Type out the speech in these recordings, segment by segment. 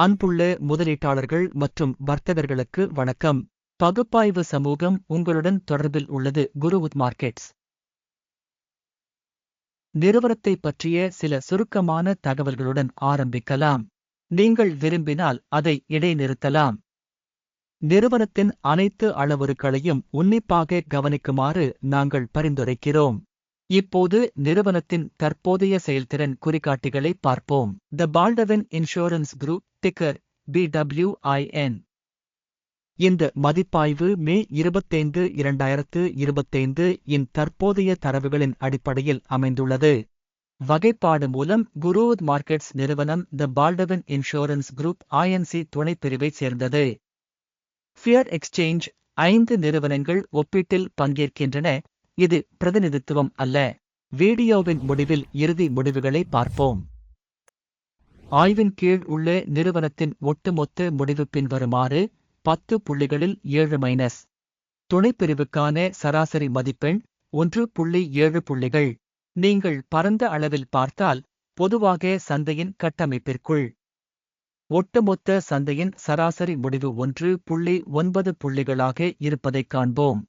அன்புள்ள முதலீட்டாளர்கள் மற்றும் வர்த்தகர்களுக்கு வணக்கம். பகுப்பாய்வு சமூகம் உங்களுடன் தொடர்பில் உள்ளது குருவுத் மார்க்கெட்ஸ். நிறுவனத்தை பற்றிய சில சுருக்கமான தகவல்களுடன் ஆரம்பிக்கலாம். நீங்கள் விரும்பினால் அதை இடைநிறுத்தலாம். நிறுவனத்தின் அனைத்து அளவுருக்களையும் உன்னிப்பாக கவனிக்குமாறு நாங்கள் பரிந்துரைக்கிறோம். இப்போது நிறுவனத்தின் தற்போதைய செயல்திறன் குறிகாட்டிகளை பார்ப்போம். The Baldwin insurance group ticker BWIN இந்த மதிப்பாய்வு மே இருபத்தைந்து இரண்டாயிரத்து இருபத்தைந்து இன் தற்போதைய தரவுகளின் அடிப்படையில் அமைந்துள்ளது. வகைப்பாடு மூலம் குரூத் மார்க்கெட்ஸ் நிறுவனம் the Baldwin insurance group INC துணைப்பிரிவைச் சேர்ந்தது. ஃபியர் எக்ஸ்சேஞ்ச் ஐந்து நிறுவனங்கள் ஒப்பீட்டில் பங்கேற்கின்றன. இது பிரதிநிதித்துவம் அல்ல. வீடியோவின் முடிவில் இறுதி முடிவுகளை பார்ப்போம். ஆய்வின் கீழ் உள்ள நிறுவனத்தின் ஒட்டுமொத்த முடிவு பின்வருமாறு பத்து புள்ளிகளில் ஏழு மைனஸ் துணைப்பிரிவுக்கான சராசரி மதிப்பெண் ஒன்று புள்ளி ஏழு புள்ளிகள். நீங்கள் பரந்த அளவில் பார்த்தால் பொதுவாக சந்தையின் கட்டமைப்பிற்குள். ஒட்டுமொத்த சந்தையின் சராசரி முடிவு ஒன்று புள்ளி ஒன்பது புள்ளிகளாக இருப்பதைக் காண்போம்.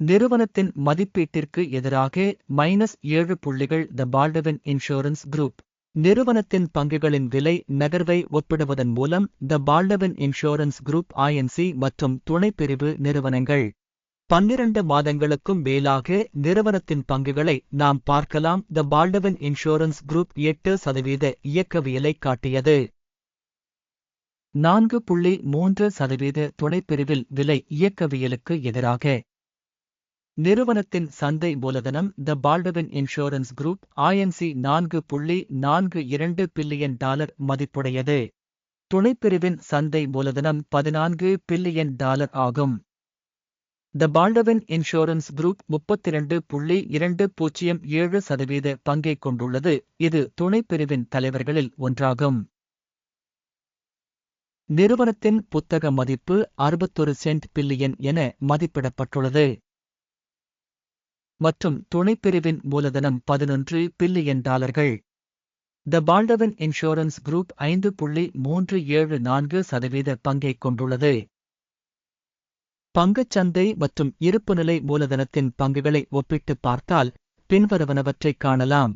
நிறுவனத்தின் மதிப்பீட்டிற்கு எதிராக மைனஸ் ஏழு புள்ளிகள் த பால்டவன் இன்சூரன்ஸ் குரூப் நிறுவனத்தின் பங்குகளின் விலை நகர்வை ஒப்பிடுவதன் மூலம் the Baldwin insurance group INC மற்றும் துணைப்பிரிவு நிறுவனங்கள். பன்னிரண்டு மாதங்களுக்கும் மேலாக நிறுவனத்தின் பங்குகளை நாம் பார்க்கலாம் த பால்டவின் இன்சூரன்ஸ் குரூப் எட்டு சதவீத இயக்கவியலை காட்டியது. நான்கு புள்ளி மூன்று சதவீத துணைப்பிரிவில் விலை இயக்கவியலுக்கு எதிராக நிறுவனத்தின் சந்தை மூலதனம் the Baldwin insurance group INC நான்கு புள்ளி நான்கு இரண்டு பில்லியன் டாலர் மதிப்புடையது. துணைப்பிரிவின் சந்தை மூலதனம் பதினான்கு பில்லியன் டாலர் ஆகும். த பால்டவின் இன்சூரன்ஸ் குரூப் முப்பத்திரண்டு புள்ளி இரண்டு பூஜ்ஜியம் ஏழு சதவீத பங்கை கொண்டுள்ளது. இது துணைப்பிரிவின் தலைவர்களில் ஒன்றாகும். நிறுவனத்தின் புத்தக மதிப்பு அறுபத்தொரு சென்ட் பில்லியன் என மதிப்பிடப்பட்டுள்ளது. மற்றும் துணைப்பிரிவின் மூலதனம் பதினொன்று பில்லியன் டாலர்கள். த பால்டவன் இன்சூரன்ஸ் குரூப் ஐந்து புள்ளி மூன்று ஏழு நான்கு சதவீத பங்கை கொண்டுள்ளது. பங்குச்சந்தை மற்றும் இருப்புநிலை மூலதனத்தின் பங்குகளை ஒப்பிட்டு பார்த்தால் பின்வருவனவற்றைக் காணலாம்.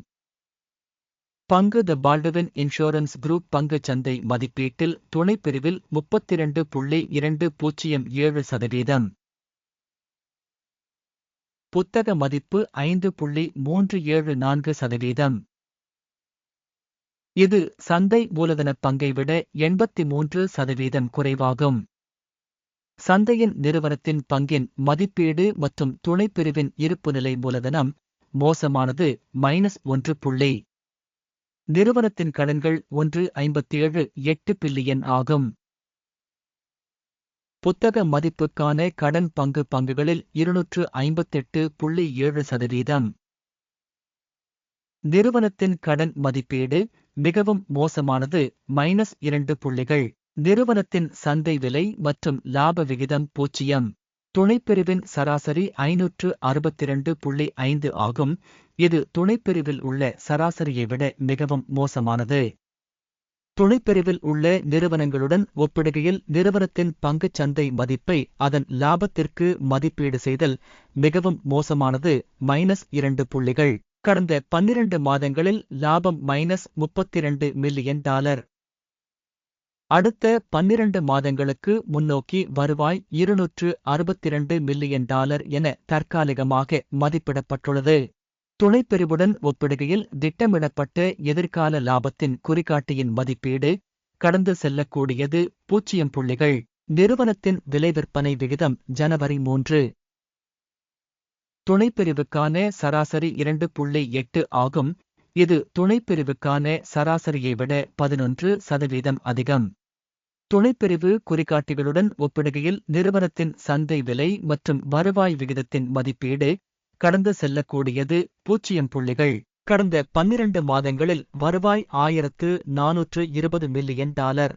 பங்கு த பால்டவன் இன்சூரன்ஸ் குரூப் பங்குச் சந்தை மதிப்பீட்டில் துணைப்பிரிவில் முப்பத்திரண்டு புள்ளி இரண்டு பூஜ்ஜியம் ஏழு சதவீதம். புத்தக மதிப்பு ஐந்து புள்ளி மூன்று ஏழு நான்கு சதவீதம். இது சந்தை மூலதனப் பங்கை விட எண்பத்தி மூன்று சதவீதம் குறைவாகும். சந்தையின் நிறுவனத்தின் பங்கின் மதிப்பீடு மற்றும் துணைப்பிரிவின் இருப்புநிலை மூலதனம் மோசமானது மைனஸ் ஒன்று புள்ளி. நிறுவனத்தின் கடன்கள் ஒன்று ஐம்பத்தேழு எட்டு பில்லியன் ஆகும். புத்தக மதிப்புக்கான கடன் பங்கு பங்குகளில் இருநூற்று ஐம்பத்தெட்டு புள்ளி ஏழு சதவீதம். நிறுவனத்தின் கடன் மதிப்பீடு மிகவும் மோசமானது மைனஸ் இரண்டு புள்ளிகள். நிறுவனத்தின் சந்தை விலை மற்றும் லாப விகிதம் பூஜ்ஜியம். துணைப்பிரிவின் சராசரி ஐநூற்று அறுபத்திரண்டு புள்ளி ஐந்து ஆகும். இது துணைப்பிரிவில் உள்ள சராசரியை விட மிகவும் மோசமானது. துணைப்பிரிவில் உள்ள நிறுவனங்களுடன் ஒப்பிடுகையில் நிறுவனத்தின் பங்குச் சந்தை மதிப்பை அதன் லாபத்திற்கு மதிப்பீடு செய்தல் மிகவும் மோசமானது மைனஸ் இரண்டு புள்ளிகள். கடந்த பன்னிரண்டு மாதங்களில் லாபம் மைனஸ் முப்பத்தி இரண்டு மில்லியன் டாலர். அடுத்த பன்னிரண்டு மாதங்களுக்கு முன்னோக்கி வருவாய் இருநூற்று அறுபத்திரண்டு மில்லியன் டாலர் என தற்காலிகமாக மதிப்பிடப்பட்டுள்ளது. துணைப்பிரிவுடன் ஒப்பிடுகையில் திட்டமிடப்பட்ட எதிர்கால லாபத்தின் குறிகாட்டியின் மதிப்பீடு கடந்து செல்லக்கூடியது பூஜ்ஜியம் புள்ளிகள் நிறுவனத்தின் விலை விற்பனை விகிதம் ஜனவரி மூன்று. துணைப்பிரிவுக்கான சராசரி இரண்டு புள்ளி எட்டு ஆகும். இது துணைப்பிரிவுக்கான சராசரியை விட பதினொன்று சதவீதம் அதிகம். துணைப்பிரிவு குறிகாட்டிகளுடன் ஒப்பிடுகையில் நிறுவனத்தின் சந்தை விலை மற்றும் வருவாய் விகிதத்தின் மதிப்பீடு கடந்து செல்லக்கூடியது பூஜ்ஜியம் புள்ளிகள். கடந்த பன்னிரண்டு மாதங்களில் வருவாய் ஆயிரத்து நானூற்று இருபது மில்லியன் டாலர்.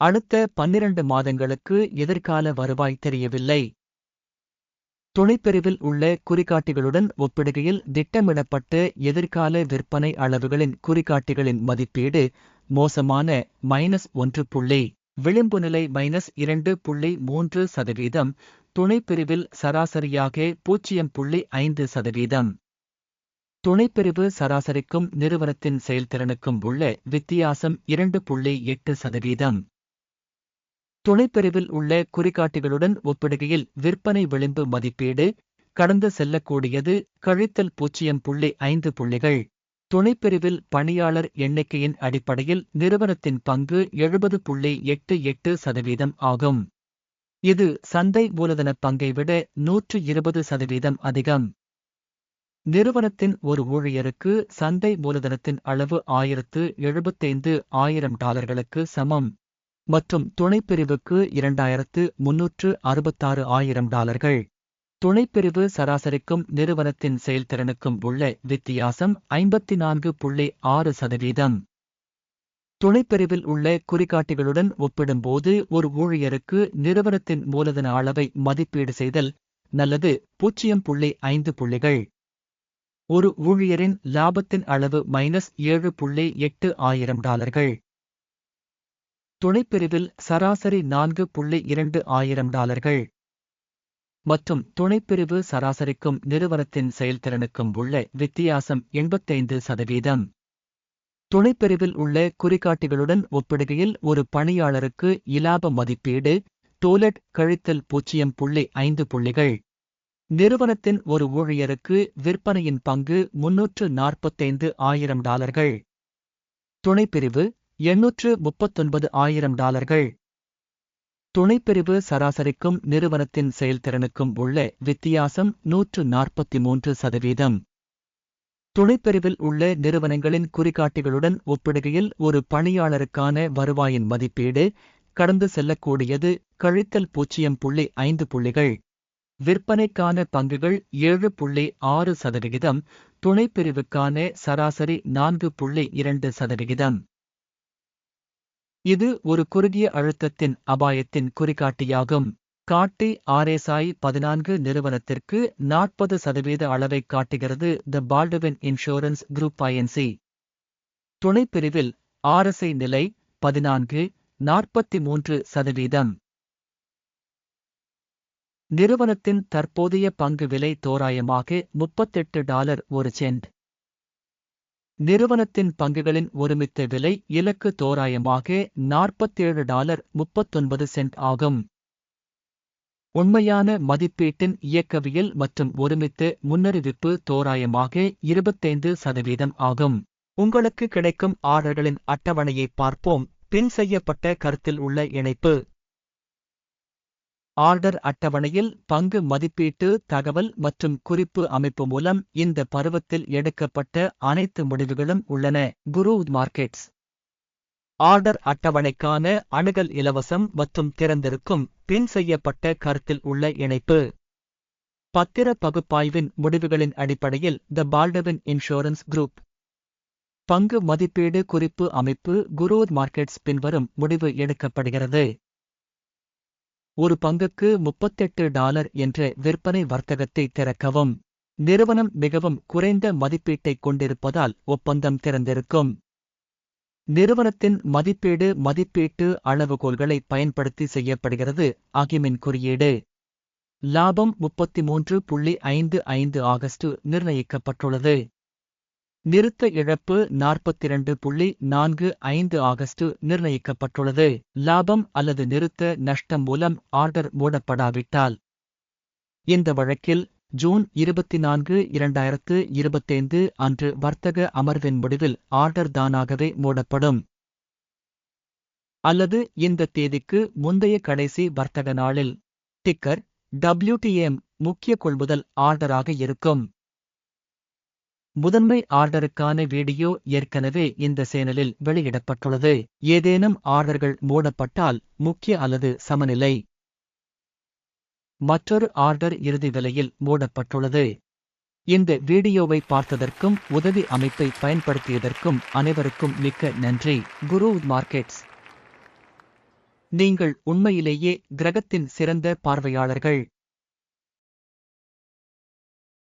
அடுத்த பன்னிரண்டு மாதங்களுக்கு எதிர்கால வருவாய் தெரியவில்லை. துணைப்பிரிவில் உள்ள குறிகாட்டிகளுடன் ஒப்பிடுகையில் திட்டமிடப்பட்ட எதிர்கால விற்பனை அளவுகளின் குறிகாட்டிகளின் மதிப்பீடு மோசமான மைனஸ் ஒன்று புள்ளி விளிம்பு நிலை மைனஸ் இரண்டு புள்ளி மூன்று சதவீதம் துணைப்பிரிவில் சராசரியாக பூஜ்ஜியம் புள்ளி ஐந்து சதவீதம். துணைப்பிரிவு சராசரிக்கும் நிறுவனத்தின் செயல்திறனுக்கும் உள்ள வித்தியாசம் இரண்டு புள்ளி எட்டு சதவீதம். துணைப்பிரிவில் உள்ள குறிகாட்டிகளுடன் ஒப்பிடுகையில் விற்பனை விளிம்பு மதிப்பீடு கடந்து செல்லக்கூடியது கழித்தல் பூஜ்ஜியம் புள்ளி ஐந்து புள்ளிகள். துணைப்பிரிவில் பணியாளர் எண்ணிக்கையின் அடிப்படையில் நிறுவனத்தின் பங்கு எழுபது புள்ளி எட்டு எட்டு சதவீதம் ஆகும். இது சந்தை மூலதன பங்கை விட நூற்று இருபது சதவீதம் அதிகம். நிறுவனத்தின் ஒரு ஊழியருக்கு சந்தை மூலதனத்தின் அளவு ஆயிரத்து எழுபத்தைந்து ஆயிரம் டாலர்களுக்கு சமம். மற்றும் துணைப்பிரிவுக்கு இரண்டாயிரத்து முன்னூற்று அறுபத்தாறு ஆயிரம் டாலர்கள். துணைப்பிரிவு சராசரிக்கும் நிறுவனத்தின் செயல்திறனுக்கும் உள்ள வித்தியாசம் ஐம்பத்தி நான்கு புள்ளி ஆறு சதவீதம். துணைப்பிரிவில் உள்ள குறிகாட்டிகளுடன் ஒப்பிடும்போது ஒரு ஊழியருக்கு நிறுவனத்தின் மூலதன அளவை மதிப்பீடு செய்தல் நல்லது. பூஜ்ஜியம் புள்ளி ஐந்து புள்ளிகள். ஒரு ஊழியரின் லாபத்தின் அளவு மைனஸ் ஏழு புள்ளி எட்டு ஆயிரம் டாலர்கள். துணைப்பிரிவில் சராசரி நான்கு புள்ளி இரண்டு ஆயிரம் டாலர்கள். மற்றும் துணைப்பிரிவு சராசரிக்கும் நிறுவனத்தின் செயல்திறனுக்கும் உள்ள வித்தியாசம் எண்பத்தைந்து சதவீதம். துணைப்பிரிவில் உள்ள குறிகாட்டிகளுடன் ஒப்பிடுகையில் ஒரு பணியாளருக்கு இலாப மதிப்பீடு டோலட் கழித்தல் பூஜ்ஜியம் புள்ளி ஐந்து புள்ளிகள். நிறுவனத்தின் ஒரு ஊழியருக்கு விற்பனையின் பங்கு முன்னூற்று நாற்பத்தைந்து ஆயிரம் டாலர்கள். துணைப்பிரிவு எண்ணூற்று முப்பத்தொன்பது ஆயிரம் டாலர்கள். துணைப்பிரிவு சராசரிக்கும் நிறுவனத்தின் செயல்திறனுக்கும் உள்ள வித்தியாசம் நூற்று நாற்பத்தி மூன்று சதவீதம். துணைப்பிரிவில் உள்ள நிறுவனங்களின் குறிகாட்டிகளுடன் ஒப்பிடுகையில் ஒரு பணியாளருக்கான வருவாயின் மதிப்பீடு கடந்து செல்லக்கூடியது கழித்தல் பூஜ்ஜியம் புள்ளி ஐந்து புள்ளிகள். விற்பனைக்கான பங்குகள் ஏழு புள்ளி ஆறு சதவிகிதம் துணைப்பிரிவுக்கான சராசரி நான்கு புள்ளி இரண்டு சதவிகிதம். இது ஒரு குறுகிய அழுத்தத்தின் அபாயத்தின் குறிகாட்டியாகும். காட்டி ஆர்எஸ்ஐ பதினான்கு நிறுவனத்திற்கு நாற்பது சதவீத அளவை காட்டுகிறது the Baldwin insurance group INC துணைப்பிரிவில் ஆர்எஸ்ஐ நிலை பதினான்கு நாற்பத்தி மூன்று சதவீதம். நிறுவனத்தின் தற்போதைய பங்கு விலை தோராயமாக முப்பத்தெட்டு டாலர் ஒரு சென்ட். நிறுவனத்தின் பங்குகளின் ஒருமித்த விலை இலக்கு தோராயமாக நாற்பத்தேழு டாலர் முப்பத்தொன்பது சென்ட் ஆகும். உண்மையான மதிப்பீட்டின் இயக்கவியல் மற்றும் ஒருமித்த முன்னறிவிப்பு தோராயமாக இருபத்தைந்து சதவீதம் ஆகும். உங்களுக்கு கிடைக்கும் ஆர்டர்களின் அட்டவணையை பார்ப்போம். பின் செய்யப்பட்ட கருத்தில் உள்ள இணைப்பு. ஆர்டர் அட்டவணையில் பங்கு மதிப்பீட்டு தகவல் மற்றும் குறிப்பு அமைப்பு மூலம் இந்த பருவத்தில் எடுக்கப்பட்ட அனைத்து முடிவுகளும் உள்ளன. குரு மார்க்கெட்ஸ். ஆர்டர் அட்டவணைக்கான அணுகல் இலவசம் மற்றும் திறந்திருக்கும் பின் செய்யப்பட்ட கருத்தில் உள்ள இணைப்பு. பத்திர பகுப்பாய்வின் முடிவுகளின் அடிப்படையில் த பால்டவின் இன்சூரன்ஸ் குரூப் பங்கு மதிப்பீடு குறிப்பு அமைப்பு குரோத் மார்க்கெட்ஸ் பின்வரும் முடிவு எடுக்கப்படுகிறது. ஒரு பங்குக்கு முப்பத்தெட்டு டாலர் என்ற விற்பனை வர்த்தகத்தை திறக்கவும் நிறுவனம் மிகவும் குறைந்த மதிப்பீட்டைக் கொண்டிருப்பதால் ஒப்பந்தம் திறந்திருக்கும். நிறுவனத்தின் மதிப்பீடு மதிப்பீட்டு அளவுகோல்களை பயன்படுத்தி செய்யப்படுகிறது அகிமின் குறியீடு. லாபம் முப்பத்தி மூன்று புள்ளி ஐந்து ஐந்து ஆகஸ்ட் நிர்ணயிக்கப்பட்டுள்ளது. நிறுத்த இழப்பு நாற்பத்திரண்டு புள்ளி நான்கு ஐந்து ஆகஸ்ட் நிர்ணயிக்கப்பட்டுள்ளது. லாபம் அல்லது நிறுத்த நஷ்டம் மூலம் ஆர்டர் மூடப்படாவிட்டால். இந்த வழக்கில் ஜூன் இருபத்தி நான்கு இரண்டாயிரத்து இருபத்தைந்து அன்று வர்த்தக அமர்வின் முடிவில் ஆர்டர் தானாகவே மூடப்படும். அல்லது இந்த தேதிக்கு முந்தைய கடைசி வர்த்தக நாளில். டிக்கர் டபிள்யூடிஎம் முக்கிய கொள்முதல் ஆர்டராக இருக்கும். முதன்மை ஆர்டருக்கான வீடியோ ஏற்கனவே இந்த சேனலில் வெளியிடப்பட்டுள்ளது. ஏதேனும் ஆர்டர்கள் மூடப்பட்டால் முக்கிய அல்லது சமநிலை. மற்றொரு ஆர்டர் இறுதி விலையில் மூடப்பட்டுள்ளது. இந்த வீடியோவை பார்த்ததற்கும் உதவி அமைப்பை பயன்படுத்தியதற்கும் அனைவருக்கும் மிக்க நன்றி. குரு மார்க்கெட்ஸ். நீங்கள் உண்மையிலேயே கிரகத்தின் சிறந்த பார்வையாளர்கள்.